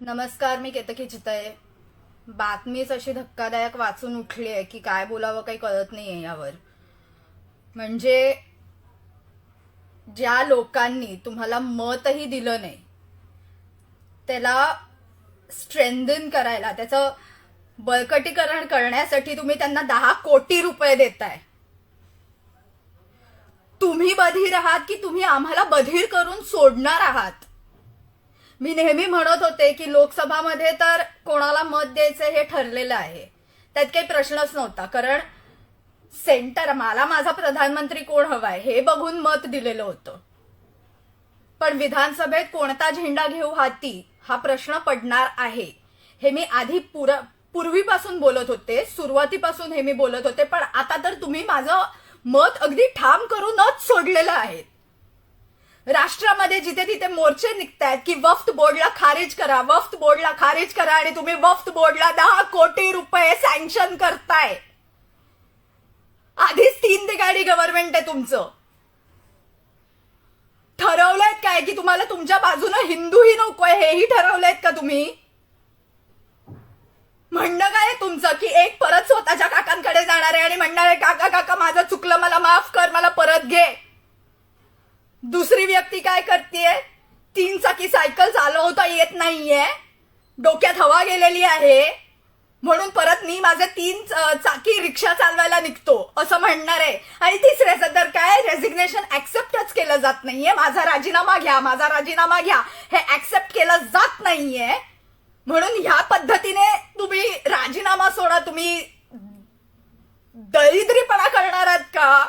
नमस्कार मी केतकी आहे बातमीच अशी धक्कादायक वाचून उठली आहे की काय बोलावं काही कळत नाहीये यावर. म्हणजे ज्या लोकांनी तुम्हाला मतही दिलं नाही त्याला स्ट्रेंथन करायला त्याचं बळकटीकरण करण्यासाठी तुम्ही त्यांना दहा कोटी रुपये देताय. तुम्ही बधीर आहात की तुम्ही आम्हाला बधीर करून सोडणार आहात? मी नेहमी म्हणत होते की लोकसभामध्ये तर कोणाला मत द्यायचं हे ठरलेलं आहे. त्यात काही प्रश्नच नव्हता. कारण सेंटर मला माझा प्रधानमंत्री कोण हवाय हे बघून मत दिलेलं होतं. पण विधानसभेत कोणता झेंडा घेऊ हाती हा प्रश्न पडणार आहे. हे मी आधी पुर पूर्वीपासून बोलत होते सुरुवातीपासून हे मी बोलत होते पण आता तर तुम्ही माझं मत अगदी ठाम करूनच सोडलेलं आहे राष्ट्रामध्ये जिथे तिथे मोर्चे निघतायत की वफ्त बोर्डला खारिज करा वफ्त बोर्डला खारिज करा आणि तुम्ही वफ्त बोर्डला दहा कोटी रुपये सँक्शन करताय. आधीच तीन ठिकाणी गव्हर्नमेंट आहे तुमचं. ठरवलंय काय की तुम्हाला तुमच्या बाजूनं हिंदूही नकोय हेही ठरवलंयत का तुम्ही? म्हणणं काय तुमचं की एक परत स्वतःच्या काकांकडे जाणार आहे आणि म्हणणार आहे काका काका माझं चुकलं मला माफ कर मला परत घे. दुसरी व्यक्ती काय करते तीन चाकी सायकल चालवता येत नाहीये. डोक्यात हवा गेलेली आहे. म्हणून परत मी माझे तीन चाकी रिक्षा चालवायला निघतो असं म्हणणार आहे. आणि तिसऱ्याचं तर काय? रेझिग्नेशन ऍक्सेप्टच केलं जात नाहीये. माझा राजीनामा घ्या माझा राजीनामा घ्या. हे ऍक्सेप्ट केलं जात नाहीये. म्हणून ह्या पद्धतीने तुम्ही राजीनामा सोडा. तुम्ही दरिद्रीपणा करणार आहात का?